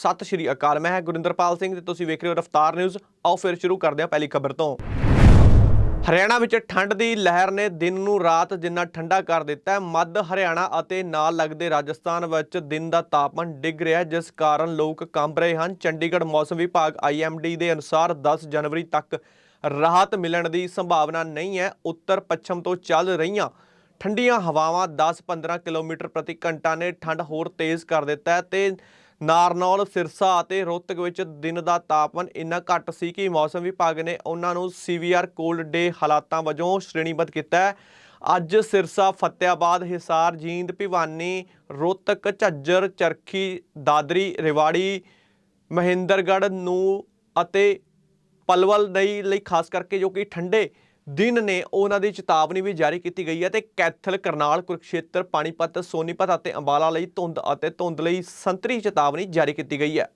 ਸਤਿ ਸ਼੍ਰੀ ਅਕਾਲ, ਮੈਂ ਹਾਂ ਗੁਰਿੰਦਰਪਾਲ ਸਿੰਘ ਤੇ ਤੁਸੀਂ ਵੇਖ ਰਹੇ ਹੋ ਰਫਤਾਰ ਨਿਊਜ਼। ਆਓ ਫਿਰ ਸ਼ੁਰੂ ਕਰਦੇ ਹਾਂ ਪਹਿਲੀ ਖਬਰ ਤੋਂ। ਹਰਿਆਣਾ ਵਿੱਚ ਠੰਡ ਦੀ ਲਹਿਰ ਨੇ ਦਿਨ ਨੂੰ ਰਾਤ ਜਿੰਨਾ ਠੰਡਾ ਕਰ ਦਿੱਤਾ ਹੈ, ਮੱਧ ਹਰਿਆਣਾ ਅਤੇ ਨਾਲ ਲੱਗਦੇ ਰਾਜਸਥਾਨ ਵਿੱਚ ਦਿਨ ਦਾ ਤਾਪਮਾਨ ਡਿੱਗ ਰਿਹਾ ਜਿਸ ਕਾਰਨ ਲੋਕ ਕੰਬ ਰਹੇ ਹਨ। ਚੰਡੀਗੜ੍ਹ ਮੌਸਮ ਵਿਭਾਗ IMD ਦੇ ਅਨੁਸਾਰ 10 ਜਨਵਰੀ ਤੱਕ ਰਾਹਤ ਮਿਲਣ ਦੀ ਸੰਭਾਵਨਾ ਨਹੀਂ ਹੈ। ਉੱਤਰ ਪੱਛਮ ਤੋਂ ਚੱਲ ਰਹੀਆਂ ਠੰਡੀਆਂ ਹਵਾਵਾਂ 10-15 ਕਿਲੋਮੀਟਰ ਪ੍ਰਤੀ ਘੰਟਾ ਨੇ ਠੰਡ ਹੋਰ ਤੇਜ਼ ਕਰ ਦਿੱਤਾ ਹੈ ਤੇ ਨਾਰਨੌਲ, ਸਿਰਸਾ ਅਤੇ ਰੋਹਤਕ ਵਿੱਚ ਦਿਨ ਦਾ ਤਾਪਮਾਨ ਇੰਨਾ ਘੱਟ ਸੀ ਕਿ ਮੌਸਮ ਵਿਭਾਗ ਨੇ ਉਹਨਾਂ ਨੂੰ ਸੀਵੀਆਰ ਕੋਲਡ ਡੇ ਹਾਲਾਤਾਂ ਵਜੋਂ ਸ਼੍ਰੇਣੀਬੱਧ ਕੀਤਾ ਹੈ। ਅੱਜ ਸਿਰਸਾ, ਫਤਿਆਬਾਦ, ਹਿਸਾਰ, ਜੀਂਦ, ਭਿਵਾਨੀ, ਰੋਹਤਕ, ਝੱਜਰ, ਚਰਖੀ, ਦਾਦਰੀ, ਰਿਵਾੜੀ, ਮਹਿੰਦਰਗੜ੍ਹ ਨੂੰ ਅਤੇ ਪਲਵਲ ਲਈ ਲਈ ਖਾਸ ਕਰਕੇ ਜੋ ਕਿ ਠੰਡੇ ਦਿਨ ਨੇ ਉਹਨਾਂ ਦੀ ਚੇਤਾਵਨੀ ਵੀ ਜਾਰੀ ਕੀਤੀ ਗਈ ਹੈ ਤੇ ਕੈਥਲ, ਕਰਨਾਲ, ਕੁਰਕਸ਼ੇਤਰ, ਪਾਣੀਪਤ, ਸੋਨੀਪਤ ਅਤੇ ਅੰਬਾਲਾ ਲਈ ਧੁੰਦ ਅਤੇ ਧੁੰਦ ਲਈ ਸੰਤਰੀ ਚੇਤਾਵਨੀ ਜਾਰੀ ਕੀਤੀ ਗਈ ਹੈ।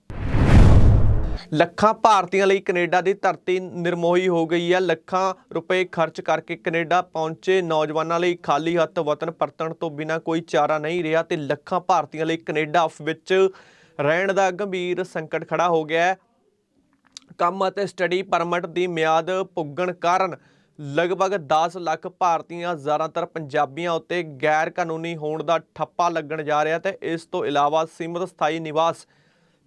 ਲੱਖਾਂ ਭਾਰਤੀਆਂ ਲਈ ਕੈਨੇਡਾ ਦੀ ਧਰਤੀ ਨਿਰਮੋਹੀ ਹੋ ਗਈ ਹੈ। ਲੱਖਾਂ ਰੁਪਏ ਖਰਚ ਕਰਕੇ ਕੈਨੇਡਾ ਪਹੁੰਚੇ ਨੌਜਵਾਨਾਂ ਲਈ ਖਾਲੀ ਹੱਥ ਵਤਨ ਪਰਤਣ ਤੋਂ ਬਿਨਾਂ ਕੋਈ ਚਾਰਾ ਨਹੀਂ ਰਿਹਾ ਤੇ ਲੱਖਾਂ ਭਾਰਤੀਆਂ ਲਈ ਕੈਨੇਡਾ ਵਿੱਚ ਰਹਿਣ ਦਾ ਗੰਭੀਰ ਸੰਕਟ ਖੜਾ ਹੋ ਗਿਆ ਹੈ। ਕੰਮ ਅਤੇ ਸਟੱਡੀ ਪਰਮਿਟ ਦੀ ਮਿਆਦ ਪੁੱਗਣ ਕਾਰਨ ਲਗਭਗ 10 ਲੱਖ ਭਾਰਤੀਆਂ, ਜ਼ਿਆਦਾਤਰ ਪੰਜਾਬੀਆਂ ਉੱਤੇ ਗੈਰ ਕਾਨੂੰਨੀ ਹੋਣ ਦਾ ਠੱਪਾ ਲੱਗਣ ਜਾ ਰਿਹਾ ਤੇ ਇਸ ਤੋਂ ਇਲਾਵਾ ਸੀਮਤ ਸਥਾਈ ਨਿਵਾਸ,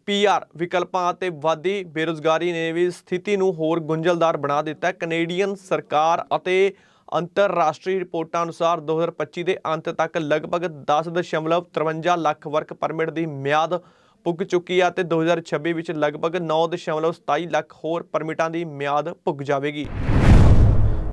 ਪੀਆਰ ਵਿਕਲਪਾਂ ਅਤੇ ਵਾਧੀ ਬੇਰੁਜ਼ਗਾਰੀ ਨੇ ਵੀ ਸਥਿਤੀ ਨੂੰ ਹੋਰ ਗੁੰਝਲਦਾਰ ਬਣਾ ਦਿੱਤਾ ਕੈਨੇਡੀਅਨ ਸਰਕਾਰ ਅਤੇ ਅੰਤਰਰਾਸ਼ਟਰੀ ਰਿਪੋਰਟਾਂ ਅਨੁਸਾਰ 2025 ਦੇ ਅੰਤ ਤੱਕ ਲਗਭਗ 10.53 ਲੱਖ ਵਰਕ ਪਰਮਿਟ ਦੀ ਮਿਆਦ ਪੁੱਗ ਚੁੱਕੀ ਹੈ ਤੇ 2026 ਵਿੱਚ ਲਗਭਗ 9.27 ਲੱਖ ਹੋਰ ਪਰਮਿਟਾਂ ਦੀ ਮਿਆਦ ਪੁੱਗ ਜਾਵੇਗੀ।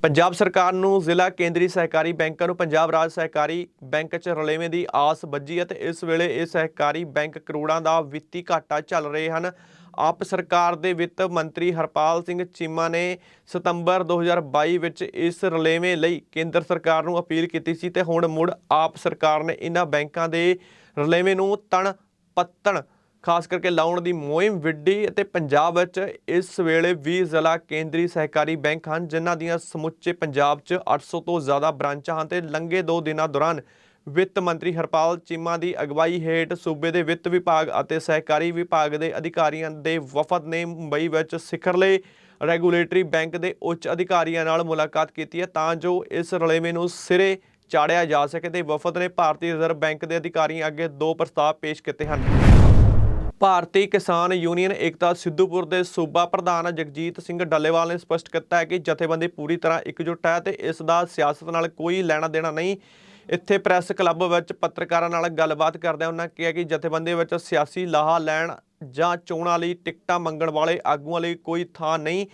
ਪੰਜਾਬ ਸਰਕਾਰ ਨੂੰ ਜ਼ਿਲ੍ਹਾ ਕੇਂਦਰੀ ਸਹਿਕਾਰੀ ਬੈਂਕਾਂ ਨੂੰ ਪੰਜਾਬ ਰਾਜ ਸਹਿਕਾਰੀ ਬੈਂਕ 'ਚ ਰਲੇਵੇਂ ਦੀ ਆਸ ਵੱਜੀ ਹੈ ਤੇ ਇਸ ਵੇਲੇ ਇਹ ਸਹਿਕਾਰੀ ਬੈਂਕ ਕਰੋੜਾਂ ਦਾ ਵਿੱਤੀ ਘਾਟਾ ਚੱਲ ਰਹੇ ਹਨ। ਆਪ ਸਰਕਾਰ ਦੇ ਵਿੱਤ ਮੰਤਰੀ ਹਰਪਾਲ ਸਿੰਘ ਚੀਮਾ ਨੇ ਸਤੰਬਰ 2022 ਵਿੱਚ ਇਸ ਰਲੇਵੇਂ ਲਈ ਕੇਂਦਰ ਸਰਕਾਰ ਨੂੰ ਅਪੀਲ ਕੀਤੀ ਸੀ ਤੇ ਹੁਣ ਮੁੜ ਆਪ ਸਰਕਾਰ ਨੇ ਇਹਨਾਂ ਬੈਂਕਾਂ ਦੇ ਰਲੇਵੇਂ ਨੂੰ ਤਣ ਪੱਤਣ ਖਾਸ ਕਰਕੇ ਲਾਉਣ ਦੀ ਮੁਹਿੰਮ ਵਿੱਢੀ ਅਤੇ ਪੰਜਾਬ ਵਿੱਚ ਇਸ ਵੇਲੇ 20 ਜ਼ਿਲ੍ਹਾ ਕੇਂਦਰੀ ਸਹਿਕਾਰੀ ਬੈਂਕ ਹਨ, ਜਿਨ੍ਹਾਂ ਦੀਆਂ ਸਮੁੱਚੇ ਪੰਜਾਬ 'ਚ 800 ਤੋਂ ਜ਼ਿਆਦਾ ਬ੍ਰਾਂਚਾਂ ਹਨ ਤੇ ਲੰਘੇ 2 ਦਿਨਾਂ ਦੌਰਾਨ ਵਿੱਤ ਮੰਤਰੀ ਹਰਪਾਲ ਚੀਮਾ ਦੀ ਅਗਵਾਈ ਹੇਠ ਸੂਬੇ ਦੇ ਵਿੱਤ ਵਿਭਾਗ ਅਤੇ ਸਹਿਕਾਰੀ ਵਿਭਾਗ ਦੇ ਅਧਿਕਾਰੀਆਂ ਦੇ ਵਫਦ ਨੇ ਮੁੰਬਈ ਵਿੱਚ ਸਿਖਰਲੇ ਰੈਗੂਲੇਟਰੀ ਬੈਂਕ ਦੇ ਉੱਚ ਅਧਿਕਾਰੀਆਂ ਨਾਲ ਮੁਲਾਕਾਤ ਕੀਤੀ ਹੈ ਤਾਂ ਜੋ ਇਸ ਰਲੇਵੇਂ ਨੂੰ ਸਿਰੇ ਚਾੜਿਆ ਜਾ ਸਕੇ ਤੇ ਵਫਦ ਨੇ ਭਾਰਤੀ ਰਿਜ਼ਰਵ ਬੈਂਕ ਦੇ ਅਧਿਕਾਰੀਆਂ ਅੱਗੇ ਦੋ ਪ੍ਰਸਤਾਵ ਪੇਸ਼ ਕੀਤੇ ਹਨ। ਭਾਰਤੀ ਕਿਸਾਨ ਯੂਨੀਅਨ ਏਕਤਾ ਸਿੱਧੂਪੁਰ ਦੇ ਸੂਬਾ ਪ੍ਰਧਾਨ ਜਗਜੀਤ ਸਿੰਘ ਡੱਲੇਵਾਲ ਨੇ ਸਪਸ਼ਟ ਕੀਤਾ ਹੈ ਕਿ ਜਥੇਬੰਦੀ ਪੂਰੀ ਤਰ੍ਹਾਂ ਇਕਜੁੱਟ ਹੈ ਤੇ ਇਸ ਦਾ ਸਿਆਸਤ ਨਾਲ ਕੋਈ ਲੈਣਾ ਦੇਣਾ ਨਹੀਂ। ਇੱਥੇ ਪ੍ਰੈਸ ਕਲੱਬ ਵਿੱਚ ਪੱਤਰਕਾਰਾਂ ਨਾਲ ਗੱਲਬਾਤ ਕਰਦਿਆਂ ਉਹਨਾਂ ਕਿਹਾ ਕਿ ਜਥੇਬੰਦੀ ਵਿੱਚ ਸਿਆਸੀ ਲਾਹਾ ਲੈਣ ਜਾਂ ਚੋਣਾਂ ਲਈ ਟਿਕਟਾਂ ਮੰਗਣ ਵਾਲੇ ਆਗੂਆਂ ਲਈ ਕੋਈ ਥਾਂ ਨਹੀਂ।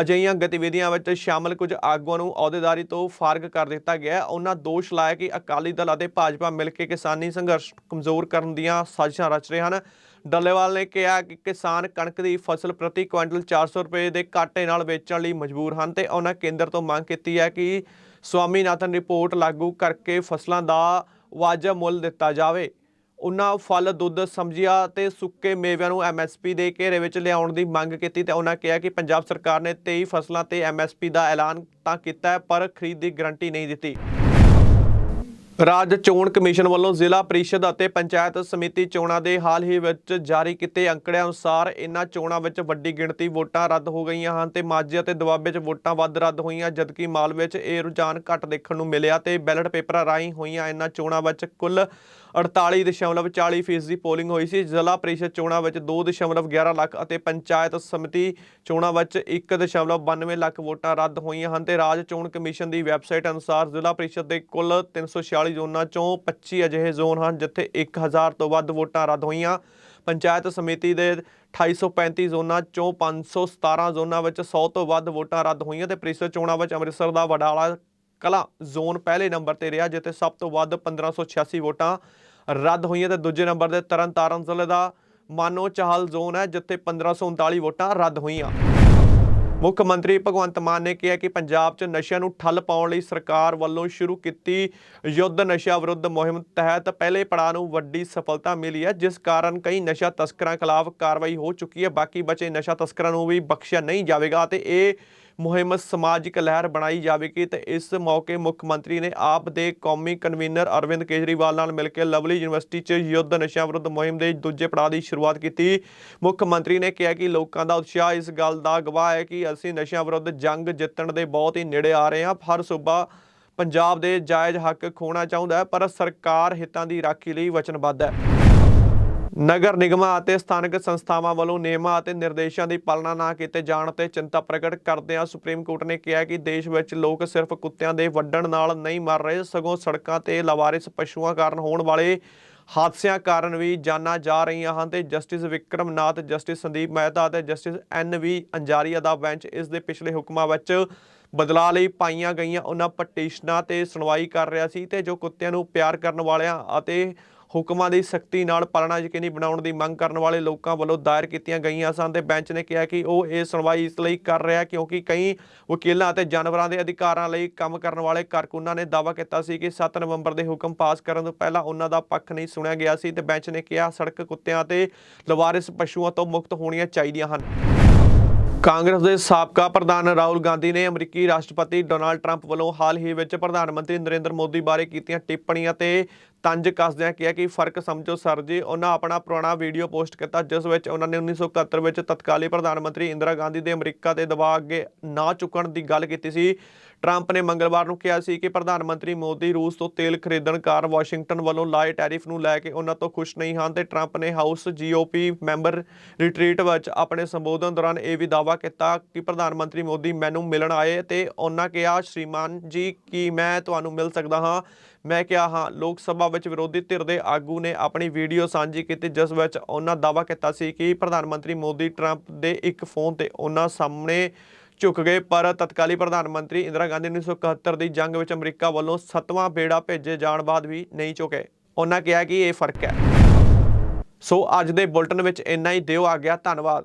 ਅਜਿਹੀਆਂ ਗਤੀਵਿਧੀਆਂ ਵਿੱਚ ਸ਼ਾਮਲ ਕੁਝ ਆਗੂਆਂ ਨੂੰ ਅਹੁਦੇਦਾਰੀ ਤੋਂ ਫਾਰਗ ਕਰ ਦਿੱਤਾ ਗਿਆ ਉਹਨਾਂ ਦੋਸ਼ ਲਾਇਆ ਕਿ ਅਕਾਲੀ ਦਲ ਅਤੇ ਭਾਜਪਾ ਮਿਲ ਕੇ ਕਿਸਾਨੀ ਸੰਘਰਸ਼ ਕਮਜ਼ੋਰ ਕਰਨ ਦੀਆਂ ਸਾਜ਼ਿਸ਼ਾਂ ਰਚ ਰਹੇ ਹਨ। ਡੱਲੇਵਾਲ ਨੇ ਕਿਹਾ ਕਿ ਕਿਸਾਨ ਕਣਕ ਦੀ ਫਸਲ ਪ੍ਰਤੀ ਕੁਇੰਟਲ 400 ਰੁਪਏ ਦੇ ਘਾਟੇ ਨਾਲ ਵੇਚਣ ਲਈ ਮਜਬੂਰ ਹਨ ਤੇ ਉਹਨਾਂ ਕੇਂਦਰ ਤੋਂ ਮੰਗ ਕੀਤੀ ਹੈ ਕਿ ਸਵਾਮੀਨਾਥਨ ਰਿਪੋਰਟ ਲਾਗੂ ਕਰਕੇ ਫਸਲਾਂ ਦਾ ਵਾਜਬ ਮੁੱਲ ਦਿੱਤਾ ਜਾਵੇ। ਉਹਨਾਂ ਫਲ, ਦੁੱਧ, ਸਬਜ਼ੀਆਂ ਤੇ ਸੁੱਕੇ ਮੇਵਿਆਂ ਨੂੰ ਐਮਐਸਪੀ ਦੇ ਘੇਰੇ ਵਿੱਚ ਲਿਆਉਣ ਦੀ ਮੰਗ ਕੀਤੀ ਤੇ ਉਹਨਾਂ ਕਿਹਾ ਕਿ ਪੰਜਾਬ ਸਰਕਾਰ ਨੇ 23 ਫਸਲਾਂ ਤੇ ਐਮਐਸਪੀ ਦਾ ਐਲਾਨ ਤਾਂ ਕੀਤਾ ਪਰ ਖਰੀਦ ਦੀ ਗਰੰਟੀ ਨਹੀਂ ਦਿੱਤੀ। ਰਾਜ ਚੋਣ ਕਮਿਸ਼ਨ ਵੱਲੋਂ ਜ਼ਿਲ੍ਹਾ ਪ੍ਰੀਸ਼ਦ ਅਤੇ ਪੰਚਾਇਤ ਸਮਿਤੀ ਚੋਣਾਂ ਦੇ ਹਾਲ ਹੀ ਵਿੱਚ ਜਾਰੀ ਕੀਤੇ ਅੰਕੜਿਆਂ ਅਨੁਸਾਰ ਇਨ੍ਹਾਂ ਚੋਣਾਂ ਵਿੱਚ ਵੱਡੀ ਗਿਣਤੀ ਵੋਟਾਂ ਰੱਦ ਹੋ ਗਈਆਂ ਹਨ ਤੇ ਮਾਝੇ ਅਤੇ ਦੁਆਬੇ 'ਚ ਵੋਟਾਂ ਵੱਧ ਰੱਦ ਹੋਈਆਂ, ਜਦਕਿ ਮਾਲਵੇ 'ਚ ਇਹ ਰੁਝਾਨ ਘੱਟ ਦੇਖਣ ਨੂੰ ਮਿਲਿਆ ਤੇ ਬੈਲਟ ਪੇਪਰਾਂ ਰਾਹੀਂ ਹੋਈਆਂ ਇਨ੍ਹਾਂ ਚੋਣਾਂ ਵਿੱਚ ਕੁੱਲ 48.40% ਫੀਸਦੀ ਪੋਲਿੰਗ ਹੋਈ ਸੀ। ਜ਼ਿਲ੍ਹਾ ਪ੍ਰੀਸ਼ਦ ਚੋਣਾਂ ਵਿੱਚ 2.11 ਲੱਖ ਅਤੇ ਪੰਚਾਇਤ ਸਮਿਤੀ ਚੋਣਾਂ ਵਿੱਚ 1.92 ਲੱਖ ਵੋਟਾਂ ਰੱਦ ਹੋਈਆਂ ਹਨ ਤੇ ਰਾਜ ਚੋਣ ਕਮਿਸ਼ਨ ਦੀ ਵੈਬਸਾਈਟ ਅਨੁਸਾਰ ਜ਼ਿਲ੍ਹਾ ਪ੍ਰੀਸ਼ਦ ਦੇ ਕੁੱਲ 346 ਜ਼ੋਨਾਂ ਚੋਂ 25 ਅਜਿਹੇ ਜ਼ੋਨ ਹਨ ਜਿੱਥੇ 1000 ਤੋਂ ਵੱਧ ਵੋਟਾਂ ਰੱਦ ਹੋਈਆਂ। ਪੰਚਾਇਤ ਸਮਿਤੀ ਦੇ 2835 ਜ਼ੋਨਾਂ ਚੋਂ 517 ਜ਼ੋਨਾਂ ਵਿੱਚ 100 ਤੋਂ ਵੱਧ ਵੋਟਾਂ ਰੱਦ ਹੋਈਆਂ ਤੇ ਪ੍ਰੀਸ਼ਦ ਚੋਣਾਂ ਵਿੱਚ ਅੰਮ੍ਰਿਤਸਰ ਦਾ ਵਡਾਲਾ ਕਲਾ ਜ਼ੋਨ ਪਹਿਲੇ ਨੰਬਰ ਤੇ ਰਿਹਾ, ਜਿੱਥੇ ਸਭ ਤੋਂ ਵੱਧ 1586 ਵੋਟਾਂ ਰੱਦ ਹੋਈਆਂ ਤੇ ਦੂਜੇ ਨੰਬਰ ਤੇ ਤਰਨਤਾਰਨ ਜ਼ਿਲ੍ਹੇ ਦਾ ਮਾਨੋ ਚਾਹਲ ਜ਼ੋਨ ਹੈ, ਜਿੱਥੇ 1539 ਵੋਟਾਂ ਰੱਦ ਹੋਈਆਂ। ਮੁੱਖ ਮੰਤਰੀ ਭਗਵੰਤ ਮਾਨ ਨੇ ਕਿਹਾ ਕਿ ਪੰਜਾਬ 'ਚ ਨਸ਼ਿਆਂ ਨੂੰ ਠੱਲ ਪਾਉਣ ਲਈ ਸਰਕਾਰ ਵੱਲੋਂ ਸ਼ੁਰੂ ਕੀਤੀ ਯੁੱਧ ਨਸ਼ਾ ਵਿਰੁੱਧ ਮੁਹਿੰਮ ਤਹਿਤ ਪਹਿਲੇ ਪੜਾਅ ਨੂੰ ਵੱਡੀ ਸਫਲਤਾ ਮਿਲੀ ਹੈ, ਜਿਸ ਕਾਰਨ ਕਈ ਨਸ਼ਾ ਤਸਕਰਾਂ ਖਿਲਾਫ ਕਾਰਵਾਈ ਹੋ ਚੁੱਕੀ ਹੈ, ਬਾਕੀ ਬਚੇ ਨਸ਼ਾ ਤਸਕਰਾਂ ਨੂੰ ਵੀ ਬਖਸ਼ਿਆ ਨਹੀਂ ਜਾਵੇਗਾ ਤੇ ਇਹ ਮੁਹਿੰਮ ਸਮਾਜਿਕ ਲਹਿਰ ਬਣਾਈ ਜਾਵੇਗੀ ਤੇ ਇਸ ਮੌਕੇ ਮੁੱਖ ਮੰਤਰੀ ਨੇ ਆਪ ਦੇ ਕੌਮੀ ਕਨਵੀਨਰ ਅਰਵਿੰਦ ਕੇਜਰੀਵਾਲ ਨਾਲ ਮਿਲ ਕੇ ਲਵਲੀ ਯੂਨੀਵਰਸਿਟੀ 'ਚ ਯੁੱਧ ਨਸ਼ਿਆਂ ਵਿਰੁੱਧ ਮੁਹਿੰਮ ਦੇ ਦੂਜੇ ਪੜਾਅ ਦੀ ਸ਼ੁਰੂਆਤ ਕੀਤੀ। ਮੁੱਖ ਮੰਤਰੀ ਨੇ ਕਿਹਾ ਕਿ ਲੋਕਾਂ ਦਾ ਉਤਸ਼ਾਹ ਇਸ ਗੱਲ ਦਾ ਗਵਾਹ ਹੈ ਕਿ ਅਸੀਂ ਨਸ਼ਿਆਂ ਵਿਰੁੱਧ ਜੰਗ ਜਿੱਤਣ ਦੇ ਬਹੁਤ ਹੀ ਨੇੜੇ ਆ ਰਹੇ ਹਾਂ। ਹਰ ਸੂਬਾ ਪੰਜਾਬ ਦੇ ਜਾਇਜ਼ ਹੱਕ ਖੋਣਾ ਚਾਹੁੰਦਾ ਹੈ, ਪਰ ਸਰਕਾਰ ਹਿੱਤਾਂ ਦੀ ਰਾਖੀ ਲਈ ਵਚਨਬੱਧ ਹੈ। ਨਗਰ ਨਿਗਮਾਂ ਅਤੇ ਸਥਾਨਕ ਸੰਸਥਾਵਾਂ ਵੱਲੋਂ ਨਿਯਮਾਂ ਅਤੇ ਨਿਰਦੇਸ਼ਾਂ ਦੀ ਪਾਲਣਾ ਨਾ ਕੀਤੇ ਜਾਣ ਤੇ ਚਿੰਤਾ ਪ੍ਰਗਟ ਕਰਦਿਆਂ ਸੁਪਰੀਮ ਕੋਰਟ ਨੇ ਕਿਹਾ ਕਿ ਦੇਸ਼ ਵਿੱਚ ਲੋਕ ਸਿਰਫ ਕੁੱਤਿਆਂ ਦੇ ਵੱਢਣ ਨਾਲ ਨਹੀਂ ਮਰ ਰਹੇ, ਸਗੋਂ ਸੜਕਾਂ ਤੇ ਲਵਾਰਿਸ ਪਸ਼ੂਆਂ ਕਾਰਨ ਹੋਣ ਵਾਲੇ ਹਾਦਸਿਆਂ ਕਾਰਨ ਵੀ ਜਾਨਾਂ ਜਾ ਰਹੀਆਂ ਹਨ ਤੇ ਜਸਟਿਸ ਵਿਕਰਮ ਨਾਥ ਜਸਟਿਸ ਸੰਦੀਪ ਮਹਿਤਾ ਅਤੇ ਜਸਟਿਸ ਐਨ ਵੀ ਅੰਜਾਰੀਆ ਦਾ ਬੈਂਚ ਇਸ ਦੇ ਪਿਛਲੇ ਹੁਕਮਾਂ ਵਿੱਚ ਬਦਲਾਅ ਲਈ ਪਾਈਆਂ ਗਈਆਂ। ਉਹਨਾਂ ਪਟੀਸ਼ਨਾਂ ਤੇ ਸੁਣਵਾਈ ਕਰ ਰਿਹਾ ਸੀ ਤੇ ਜੋ ਕੁੱਤਿਆਂ ਨੂੰ ਪਿਆਰ ਕਰਨ ਵਾਲਿਆਂ ਅਤੇ ਹੁਕਮਾਂ ਦੀ ਸਖਤੀ ਨਾਲ ਪਾਲਣਾ ਯਕੀਨੀ ਬਣਾਉਣ ਦੀ ਮੰਗ ਕਰਨ ਵਾਲੇ ਲੋਕਾਂ ਵੱਲੋਂ ਦਾਇਰ ਕੀਤੀਆਂ ਗਈਆਂ ਸਨ ਤੇ ਬੈਂਚ ਨੇ ਕਿਹਾ ਕਿ ਉਹ ਇਹ ਸੁਣਵਾਈ ਇਸ ਲਈ ਕਰ ਰਿਹਾ ਕਿਉਂਕਿ ਕਈ ਵਕੀਲਾਂ ਅਤੇ ਜਾਨਵਰਾਂ ਦੇ ਅਧਿਕਾਰਾਂ ਲਈ ਕੰਮ ਕਰਨ ਵਾਲੇ ਕਾਰਕੁਨਾਂ ਨੇ ਦਾਅਵਾ ਕੀਤਾ ਸੀ ਕਿ 7 ਨਵੰਬਰ ਦੇ ਹੁਕਮ ਪਾਸ ਕਰਨ ਤੋਂ ਪਹਿਲਾਂ ਉਹਨਾਂ ਦਾ ਪੱਖ ਨਹੀਂ ਸੁਣਿਆ ਗਿਆ ਸੀ ਤੇ ਬੈਂਚ ਨੇ ਕਿਹਾ ਸੜਕ ਕੁੱਤਿਆਂ ਤੇ ਲਵਾਰਿਸ ਪਸ਼ੂਆਂ ਤੋਂ ਮੁਕਤ ਹੋਣੀਆਂ ਚਾਹੀਦੀਆਂ ਹਨ। ਕਾਂਗਰਸ ਦੇ ਸਾਬਕਾ ਪ੍ਰਧਾਨ ਰਾਹੁਲ ਗਾਂਧੀ ਨੇ ਅਮਰੀਕੀ ਰਾਸ਼ਟਰਪਤੀ ਡੋਨਾਲਡ ਟਰੰਪ ਵੱਲੋਂ ਹਾਲ ਹੀ ਵਿੱਚ ਪ੍ਰਧਾਨ ਮੰਤਰੀ ਨਰਿੰਦਰ ਮੋਦੀ ਬਾਰੇ ਕੀਤੀਆਂ ਟਿੱਪਣੀਆਂ ਤੇ ਤੰਜ ਕੱਸਦਿਆਂ ਕਿਹਾ ਕਿ ਫ਼ਰਕ ਸਮਝੋ ਸਰ ਜੀ, ਉਹਨਾਂ ਆਪਣਾ ਪੁਰਾਣਾ ਵੀਡੀਓ ਪੋਸਟ ਕੀਤਾ ਜਿਸ ਵਿੱਚ ਉਹਨਾਂ ਨੇ 1971 ਵਿੱਚ ਤਤਕਾਲੀ ਪ੍ਰਧਾਨ ਮੰਤਰੀ ਇੰਦਰਾ ਗਾਂਧੀ ਦੇ ਅਮਰੀਕਾ ਦੇ ਦਬਾਅ ਅੱਗੇ ਨਾ ਚੁੱਕਣ ਦੀ ਗੱਲ ਕੀਤੀ ਸੀ। ਟਰੰਪ ਨੇ ਮੰਗਲਵਾਰ ਨੂੰ ਕਿਹਾ ਸੀ ਕਿ ਪ੍ਰਧਾਨ ਮੰਤਰੀ ਮੋਦੀ ਰੂਸ ਤੋਂ ਤੇਲ ਖਰੀਦਣ ਕਾਰਨ ਵਾਸ਼ਿੰਗਟਨ ਵੱਲੋਂ ਲਾਏ ਟੈਰਿਫ ਨੂੰ ਲੈ ਕੇ ਉਹਨਾਂ ਤੋਂ ਖੁਸ਼ ਨਹੀਂ ਹਨ ਤੇ ਟਰੰਪ ਨੇ ਹਾਊਸ ਜੀਓਪੀ ਮੈਂਬਰ ਰਿਟਰੀਟ ਵਿੱਚ ਆਪਣੇ ਸੰਬੋਧਨ ਦੌਰਾਨ ਇਹ ਵੀ ਦਾਅਵਾ ਕੀਤਾ ਕਿ ਪ੍ਰਧਾਨ ਮੰਤਰੀ ਮੋਦੀ ਮੈਨੂੰ ਮਿਲਣ ਆਏ ਤੇ ਉਹਨਾਂ ਕਿਹਾ, ਸ਼੍ਰੀਮਾਨ ਜੀ, ਕੀ ਮੈਂ ਤੁਹਾਨੂੰ ਮਿਲ ਸਕਦਾ ਹਾਂ? ਮੈਂ ਕਿਹਾ, ਹਾਂ। ਲੋਕ ਸਭਾ ਵਿੱਚ ਵਿਰੋਧੀ ਧਿਰ ਦੇ ਆਗੂ ਨੇ ਆਪਣੀ ਵੀਡੀਓ ਸਾਂਝੀ ਕੀਤੀ, ਜਿਸ ਵਿੱਚ ਉਹਨਾਂ ਦਾਅਵਾ ਕੀਤਾ ਸੀ ਕਿ ਪ੍ਰਧਾਨ ਮੰਤਰੀ ਮੋਦੀ ਟਰੰਪ ਦੇ ਇੱਕ ਫੋਨ ਤੇ ਉਹਨਾਂ ਸਾਹਮਣੇ ਝੁਕ ਗਏ, ਪਰ ਤਤਕਾਲੀ ਪ੍ਰਧਾਨ ਮੰਤਰੀ ਇੰਦਰਾ ਗਾਂਧੀ 1971 ਦੀ ਜੰਗ ਵਿੱਚ ਅਮਰੀਕਾ ਵੱਲੋਂ ਸੱਤਵਾਂ ਬੇੜਾ ਭੇਜੇ ਜਾਣ ਬਾਅਦ ਵੀ ਨਹੀਂ ਝੁਕੇ। ਉਹਨਾਂ ਕਿਹਾ ਕਿ ਇਹ ਫ਼ਰਕ ਹੈ। ਸੋ ਅੱਜ ਦੇ ਬੁਲਟਨ ਵਿੱਚ ਇੰਨਾ ਹੀ, ਦਿਓ ਆ ਗਿਆ ਧੰਨਵਾਦ।